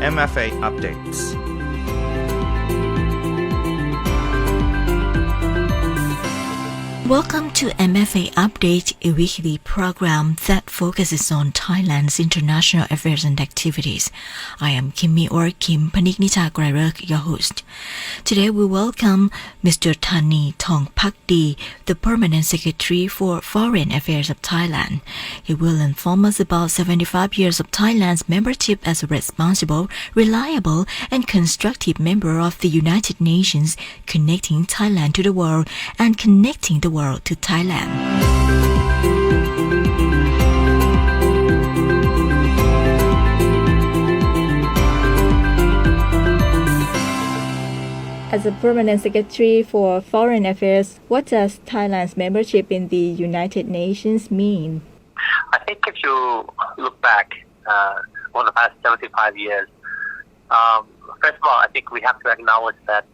MFA Updates Welcome to MFA Update, a weekly program that focuses on Thailand's international affairs and activities. I am Kimmy or Kim Paniknita Grarek, your host. Today we welcome Mr. Thani Thong Pakdi, the Permanent Secretary for Foreign Affairs of Thailand. He will inform us about 75 years of Thailand's membership as a responsible, reliable, and constructive member of the United Nations, connecting Thailand to the world and connecting the world to Thailand. As a permanent secretary for foreign affairs, what does Thailand's membership in the United Nations mean? I think if you look back uh, over the past 75 years, um, first of all, I think we have to acknowledge that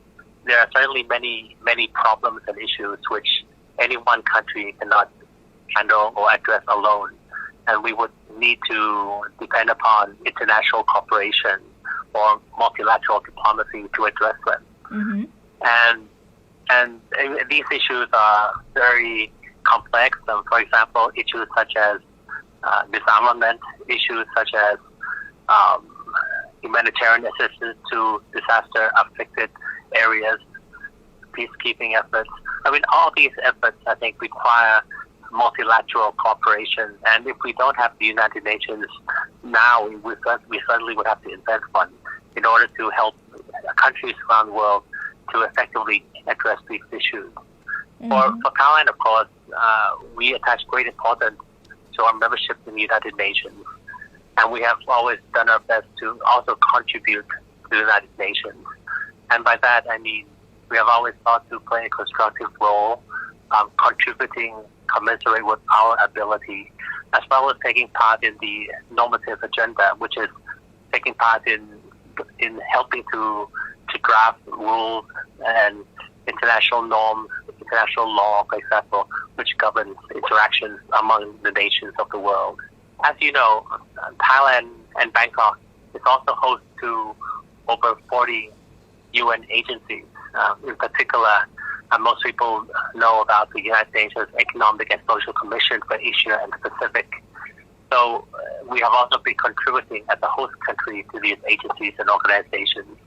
there are certainly many, many problems and issues which any one country cannot handle or address alone. And we would need to depend upon international cooperation or multilateral diplomacy to address them. Mm-hmm. And and these issues are very complex. Um, for example, issues such as uh, disarmament, issues such as um, humanitarian assistance to disaster-affected areas, peacekeeping efforts. I mean, all these efforts, I think, require multilateral cooperation. And if we don't have the United Nations now, we, we certainly would have to invent one in order to help countries around the world to effectively address these issues. Mm-hmm. For, for Thailand, of course, uh, we attach great importance to our membership in the United Nations. And we have always done our best to also contribute to the United Nations. And by that, I mean, we have always sought to play a constructive role, um, contributing commensurate with our ability, as well as taking part in the normative agenda, which is taking part in in helping to to draft rules and international norms, international law, for example, which governs interactions among the nations of the world. As you know, Thailand and Bangkok is also host to over 40 UN agencies. Um, in particular, uh, most people know about the United Nations Economic and Social Commission for Asia and the Pacific. So uh, we have also been contributing as a host country to these agencies and organizations.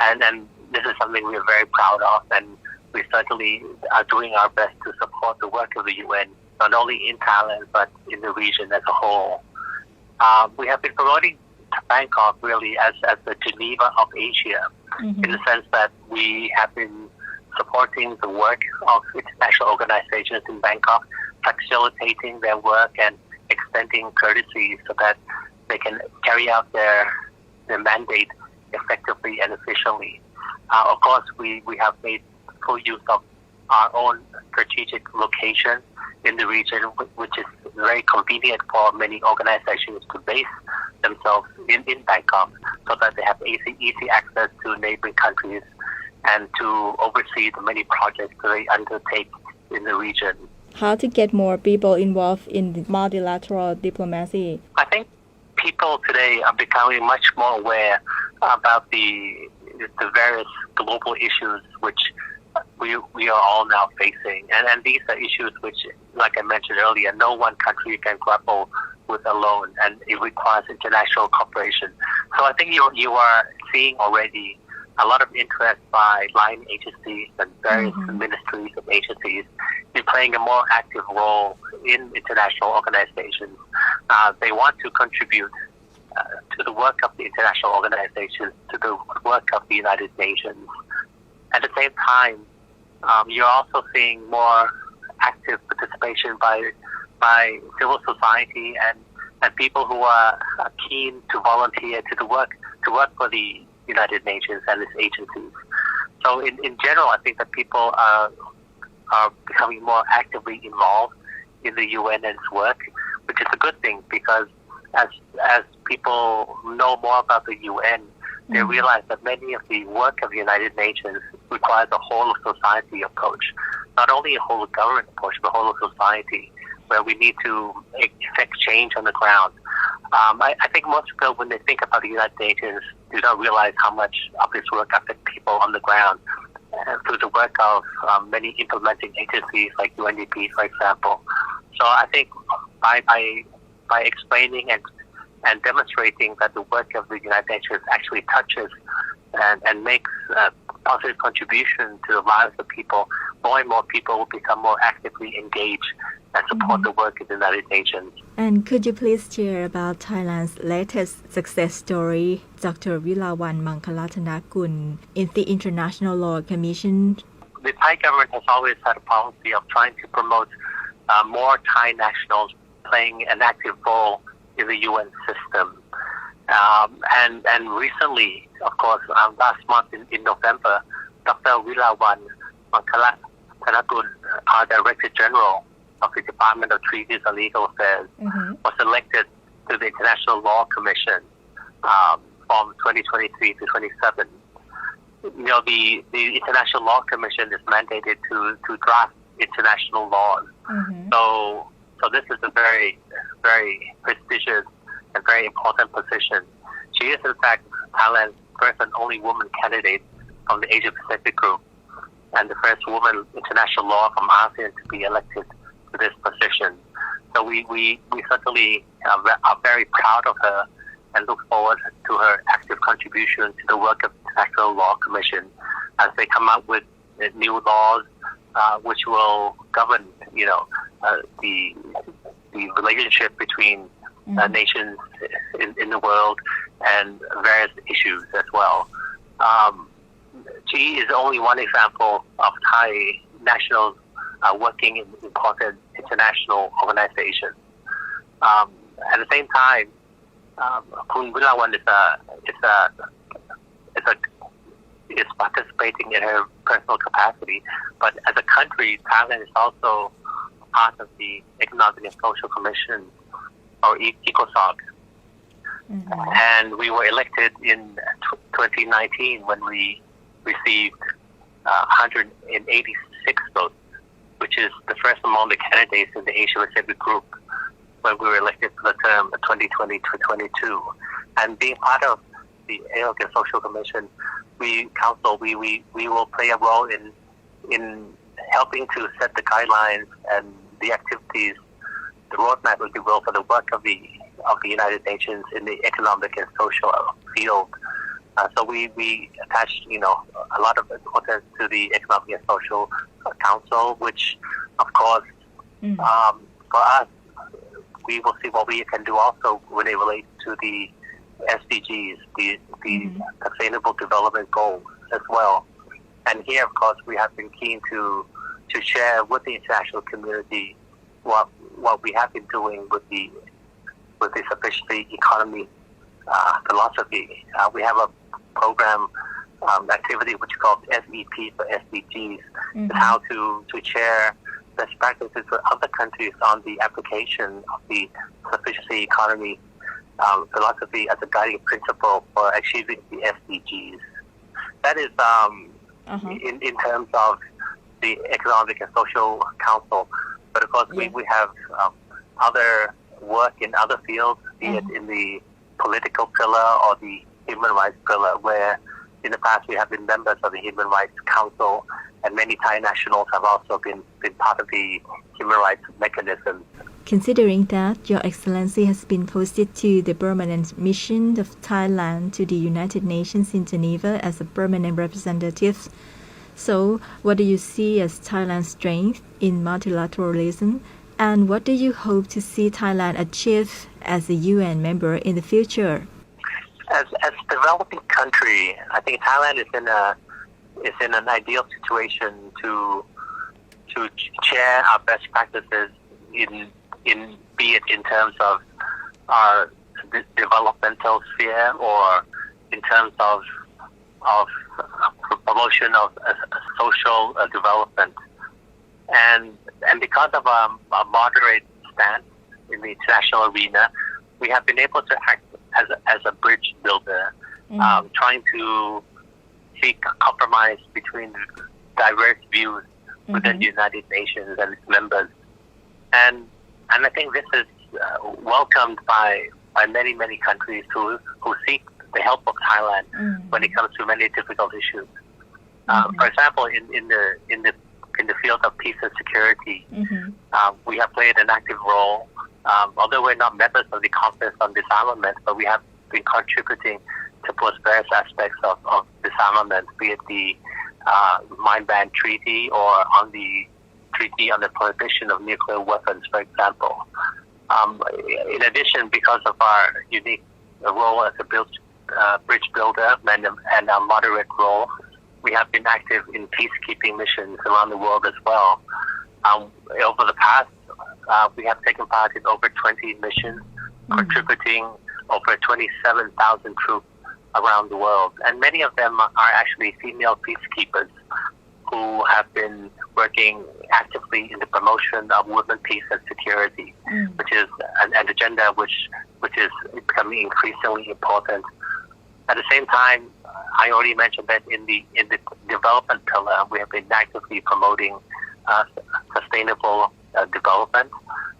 And, and this is something we are very proud of, and we certainly are doing our best to support the work of the UN, not only in Thailand, but in the region as a whole. Uh, we have been promoting Bangkok really as, as the Geneva of Asia, Mm-hmm. in the sense that we have been supporting the work of international organizations in Bangkok, facilitating their work and extending courtesy so that they can carry out their their mandate effectively and efficiently. Uh, of course, we, we have made full use of our own strategic location in the region, which is very convenient for many organizations to base themselves in, in Bangkok so that they have easy, easy access to neighboring countries and to oversee the many projects that they undertake in the region. How to get more people involved in multilateral diplomacy? I think people today are becoming much more aware about the the various global issues which we we are all now facing, and and these are issues which, like I mentioned earlier, no one country can grapple with alone, and it requires international cooperation. So I think you you are seeing already a lot of interest by line agencies and various Mhm. ministries and agencies in playing a more active role in international organizations. Uh, they want to contribute uh, to the work of the international organizations, to the work of the United Nations. At the same time, um, you're also seeing more active participation by by civil society and, and people who are keen to volunteer to the work to work for the United Nations and its agencies. So in, in general, I think that people are are becoming more actively involved in the UN and its work, which is a good thing because as as people know more about the UN, they Mhm. realize that many of the work of the United Nations requires a whole of society approach, not only a whole of government approach, but a whole of society, where we need to effect change on the ground. Um, I, I think most people, when they think about the United Nations, do not realize how much of this work affects people on the ground uh, through the work of um, many implementing agencies like UNDP, for example. So I think by by by explaining and and demonstrating that the work of the United Nations actually touches and, and makes a positive contribution to the lives of people, more and more people will become more actively engaged and support the work of the United Nations. And could you please share about Thailand's latest success story, Dr. Vilawan Mangkalatanakun, in the International Law Commission? The Thai government has always had a policy of trying to promote uh, more Thai nationals playing an active role in the UN system. Um, and and recently, of course, um, last month in, in November, Dr. Vilawan Mangkala Tanakun, our Director General of the Department of Treaties and Legal Affairs, Mm-hmm. was elected to the International Law Commission um, from 2023 to 27. You know, the, the International Law Commission is mandated to, to draft international laws. Mm-hmm. So, so this is a very, very prestigious and very important position. She is, in fact, Thailand's first and only woman candidate from the Asia Pacific group, and the first woman international law from ASEAN to be elected to this position. So we, we, we certainly are, are very proud of her and look forward to her active contribution to the work of the International Law Commission as they come up with new laws uh, which will govern, you know, uh, the the relationship between uh, nations in, in the world and various issues as well. Um, she is only one example of Thai nationals uh, working in important international organizations. Um, at the same time, um, Kun Vilawan is a is a is a is participating in her personal capacity, but as a country, Thailand is also part of the Economic and Social Commission, or ECOSOC, Mm-hmm. and we were elected in 2019 when we received uh, 186 votes, which is the first among the candidates in the Asia Pacific group when we were elected for the term 2020 to 22. And being part of the and Social Commission, we council we, we, we will play a role in in helping to set the guidelines and the activities, the roadmap, if you will, for the work of the of the United Nations in the economic and social field. Uh, so we, we attach, you know, a lot of importance to the Economic and Social Council, which, of course, Mm. um, for us, we will see what we can do also when it relates to the SDGs, the, the Sustainable Development Goals as well. And here, of course, we have been keen to to share with the international community what what we have been doing with the with the sufficiency economy uh, philosophy. Uh, we have a program um, activity which is called SEP for SDGs, Mhm. how to to share best practices with other countries on the application of the sufficiency economy um, philosophy as a guiding principle for achieving the SDGs. That is um, Uh-huh. in, in terms of the Economic and Social Council. But of course, we, Yeah. we have um, other work in other fields, be it Mhm. in the political pillar or the human rights pillar, where in the past we have been members of the Human Rights Council, and many Thai nationals have also been, been part of the human rights mechanism. Considering that Your Excellency has been posted to the permanent mission of Thailand to the United Nations in Geneva as a permanent representative, so what do you see as Thailand's strength in multilateralism, and what do you hope to see Thailand achieve as a UN member in the future? as as a developing country, I think Thailand is in a is in an ideal situation to to share our best practices in in be it in terms of our developmental sphere or in terms of of promotion of social development, and and because of um, a moderate stance in the international arena, we have been able to act as a, as a bridge builder, um, trying to seek a compromise between diverse views within the United Nations and its members, and and I think this is uh, welcomed by by many, many countries who, who seek the help of Thailand Mm. when it comes to many difficult issues. Uh, for example, in, in the in the in the field of peace and security, Mhm. um, we have played an active role. Um, although we're not members of the Conference on Disarmament, but we have been contributing to various aspects of, of disarmament, be it the uh, Mine Ban Treaty or on the Treaty on the Prohibition of Nuclear Weapons, for example. Um, in addition, because of our unique role as a build, uh, bridge builder and, and our moderate role, we have been active in peacekeeping missions around the world as well. Um, over the past, uh, we have taken part in over 20 missions, contributing over 27,000 troops around the world. And many of them are actually female peacekeepers who have been working actively in the promotion of women peace and security, Mm. which is an, an agenda which which is becoming increasingly important. At the same time, I already mentioned that in the in the development pillar, we have been actively promoting uh, sustainable uh, development.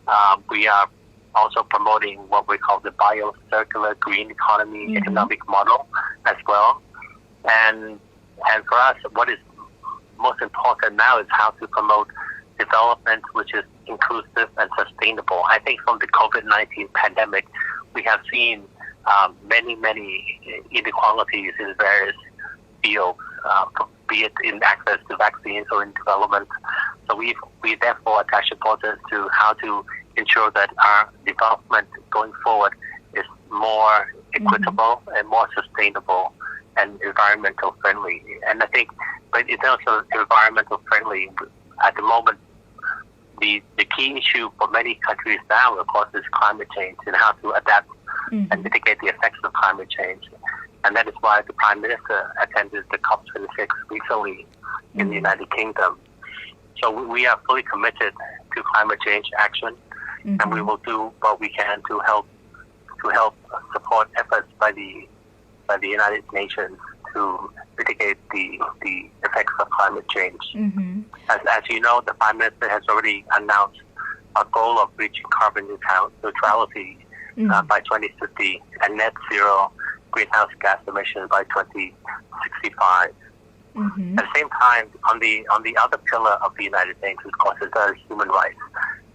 Um, we are also promoting what we call the bio-circular green economy Mhm. economic model as well. And and for us, what is most important now is how to promote development which is inclusive and sustainable. I think from the COVID-19 pandemic, we have seen um, many, many inequalities in various fields, uh, be it in access to vaccines or in development. So we we therefore attach importance to how to ensure that our development going forward is more equitable and more sustainable and environmental friendly. And I think, but in terms of environmental friendly, at the moment, the, the key issue for many countries now, of course, is climate change and how to adapt and Mhm. mitigate the effects of climate change. And that is why the Prime Minister attended the COP26 recently in the United Kingdom. So we- are fully committed to climate change action, and we Mhm. will do what we can to help to help support efforts by the by the United Nations to mitigate the the effects of climate change. Mhm. As, as you know, the Prime Minister has already announced a goal of reaching carbon neutral- neutrality uh, Mm. by 2050 and net zero greenhouse gas emissions by 2065. Mhm. At the same time, on the on the other pillar of the United Nations, of course, is uh, human rights,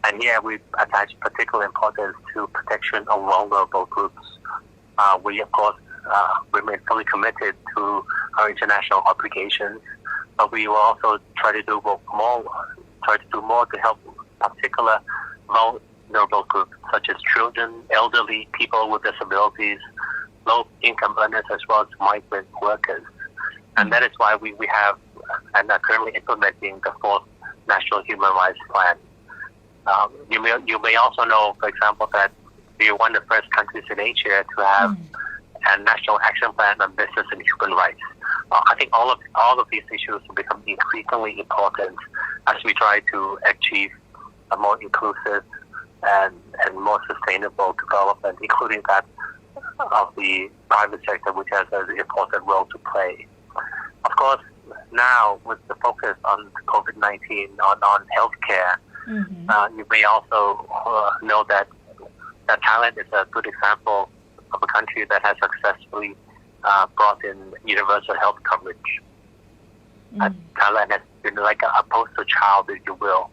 and here we attach particular importance to protection of vulnerable groups. Uh, we, of course, uh, remain fully committed to our international obligations, but we will also try to do more, try to do more to help particular vulnerable groups such as children, elderly, people with disabilities, low-income earners, as well as migrant workers. And that is why we, we have and are currently implementing the fourth National Human Rights Plan. Um, you, may, you may also know, for example, that we are one of the first countries in Asia to have a national action plan on business and human rights. Uh, I think all of all of these issues will become increasingly important as we try to achieve a more inclusive and, and more sustainable development, including that of the private sector, which has an important role to play. Of course, now with the focus on COVID-19 on, on healthcare, Mhm. uh, you may also uh, know that that Thailand is a good example of a country that has successfully uh, brought in universal health coverage. Mhm. Thailand has been like a, a poster child, if you will,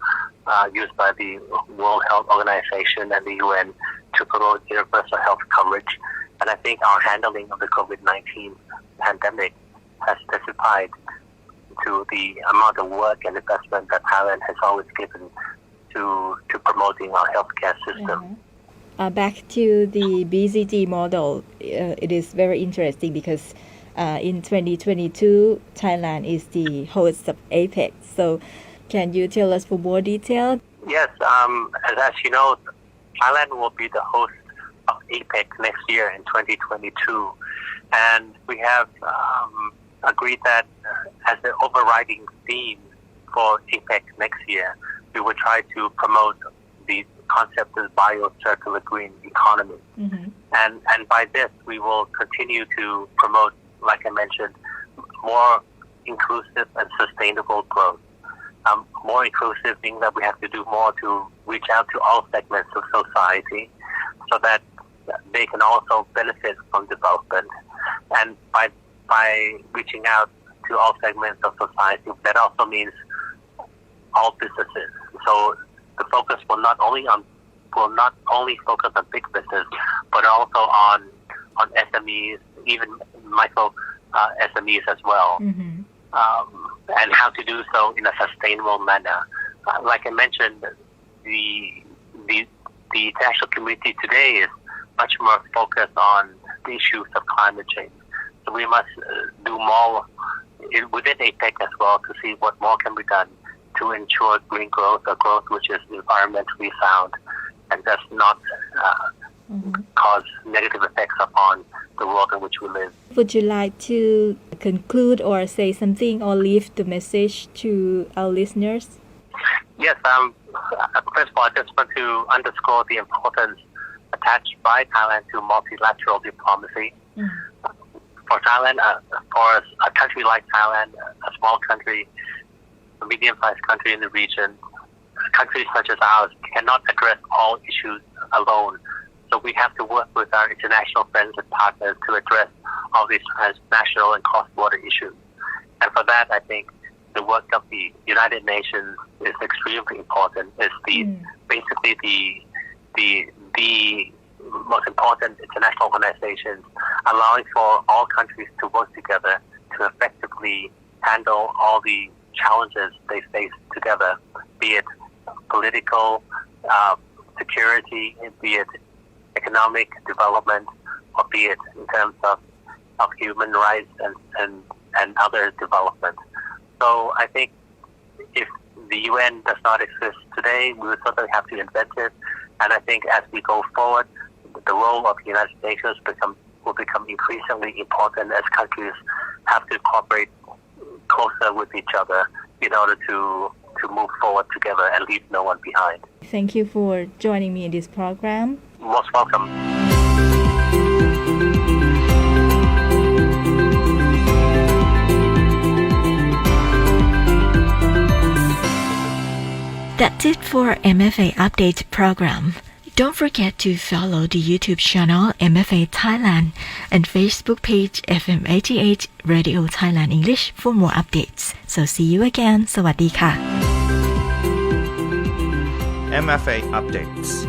uh, used by the World Health Organization and the UN to promote universal health coverage. And I think our handling of the COVID-19 pandemic has testified to the amount of work and investment that Thailand has always given to to promoting our healthcare system. Uh, back to the BCG model, uh, it is very interesting because uh, in 2022, Thailand is the host of APEC. So, can you tell us for more detail? Yes, um, as, as you know, Thailand will be the host of APEC next year in 2022, and we have um, agreed that uh, as the overriding theme for APEC next year, we will try to promote the concept of bio-circular green economy. Mm-hmm. and and by this we will continue to promote, like I mentioned, more inclusive and sustainable growth. Um, more inclusive meaning that we have to do more to reach out to all segments of society, so that they can also benefit from development. And by by reaching out to all segments of society, that also means all businesses. So the focus will not only on will not only focus on big business, but also on on SMEs, even micro uh, SMEs as well, Mm-hmm. um, and how to do so in a sustainable manner. Uh, like I mentioned, the the the international community today is much more focused on the issues of climate change. So we must uh, do more in, within APEC as well to see what more can be done to ensure green growth, a growth which is environmentally sound and does not uh, Mm-hmm. cause negative effects upon the world in which we live. Would you like to conclude or say something or leave the message to our listeners? Yes, um, uh, first of all, I just want to underscore the importance attached by Thailand to multilateral diplomacy. Mm. For Thailand, uh, for a country like Thailand, a small country, a medium-sized country in the region, countries such as ours cannot address all issues alone. So we have to work with our international friends and partners to address all these transnational and cross-border issues. And for that, I think the work of the United Nations is extremely important. It's the Mm. basically the the the most important international organizations, allowing for all countries to work together to effectively handle all the challenges they face together, be it political, uh, security, be it economic development, or be it in terms of, of human rights and, and, and other development. So I think if the UN does not exist today, we would certainly have to invent it. And I think as we go forward, the role of the United Nations become, will become increasingly important as countries have to cooperate closer with each other in order to, to move forward together and leave no one behind. Thank you for joining me in this program Most welcome. That's it for MFA Update program. Don't forget to follow the YouTube channel MFA Thailand and Facebook page FM88 Radio Thailand English for more updates. So see you again. สวัสดีค่ะ MFA updates.